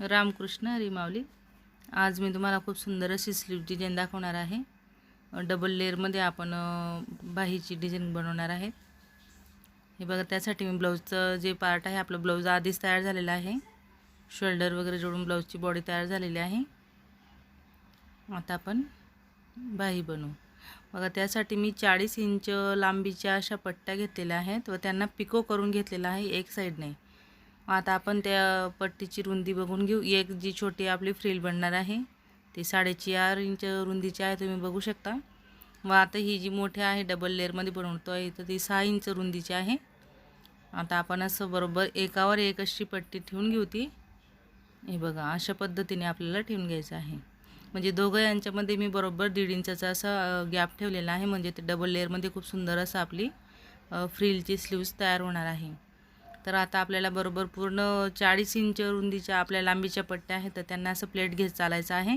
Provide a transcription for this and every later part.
रामकृष्ण हरी आज मी तुम्हाला खूप सुंदर अशी स्लीव डिझाईन दाखवणार आहे. डबल लेअरमध्ये आपण अ, बाहीची डिझाईन बनवणार आहे. हे बघा त्यासाठी मी ब्लाऊजचं जे पार्ट आहे आपलं ब्लाऊज आधीच तयार झालेलं आहे. शोल्डर वगैरे जोडून ब्लाऊजची बॉडी तयार झालेली आहे. आता आपण बाही बनवू. बघा त्यासाठी मी चाळीस इंच लांबीच्या अशा पट्ट्या घेतलेल्या आहेत व त्यांना पिको करून घेतलेला आहे एक साईडने आता आपण त्या पट्टीची रुंदी बघून घेऊ. एक जी छोटी आपली फ्रील बनणार आहे ती साडेचार इंच रुंदीची आहे तुम्ही बघू शकता. व आता ही जी मोठी आहे डबल लेअरमध्ये बनवतो आहे तर ती सहा इंच रुंदीची आहे. आता आपण असं बरोबर एकावर एक अशी पट्टी ठेवून घेऊ ती. हे बघा अशा पद्धतीने आपल्याला ठेवून घ्यायचं आहे. म्हणजे दोघं यांच्यामध्ये मी बरोबर दीड इंचाचा असा गॅप ठेवलेला आहे. म्हणजे ते डबल लेअरमध्ये खूप सुंदर असं आपली फ्रीलची स्लीव्ज तयार होणार आहे. तर आता आपल्याला बरोबर पूर्ण चाळीस इंच रुंदीच्या आपल्या लांबीच्या पट्ट्या आहेत तर त्यांना असं प्लेट घेत चालायचं आहे.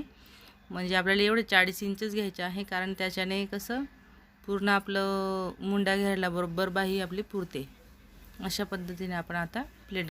म्हणजे आपल्याला एवढे चाळीस इंचच घ्यायचे आहे कारण त्याच्याने कसं पूर्ण आपलं मुंडा घ्यायला बरोबर बाही आपली पुरते. अशा पद्धतीने आपण आता प्लेट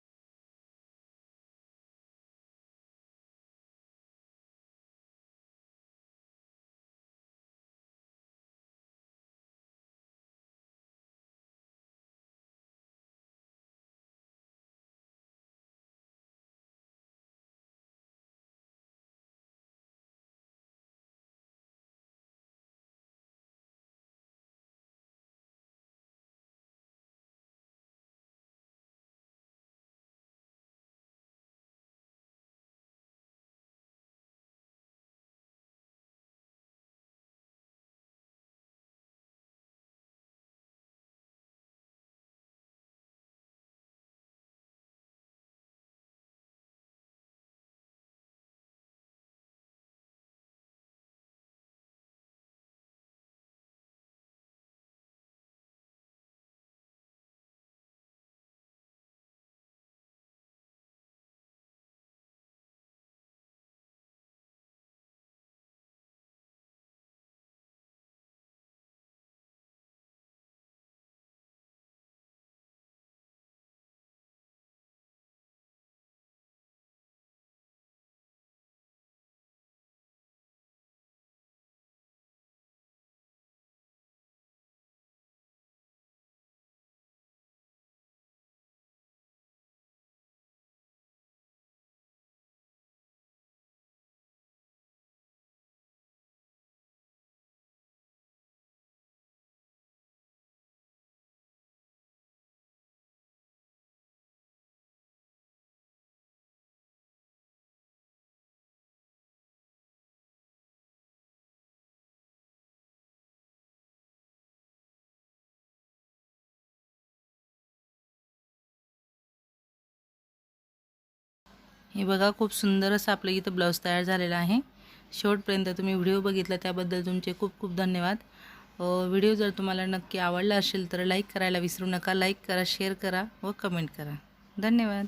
हे बघा खूप सुंदर असं आपलं इथं ब्लाऊज तयार झालेला आहे. शेवटपर्यंत तुम्ही व्हिडिओ बघितला त्याबद्दल तुमचे खूप खूप धन्यवाद. व्हिडिओ जर तुम्हाला नक्की आवडला असेल तर लाईक करायला विसरू नका. लाईक करा शेअर करा व कमेंट करा. धन्यवाद.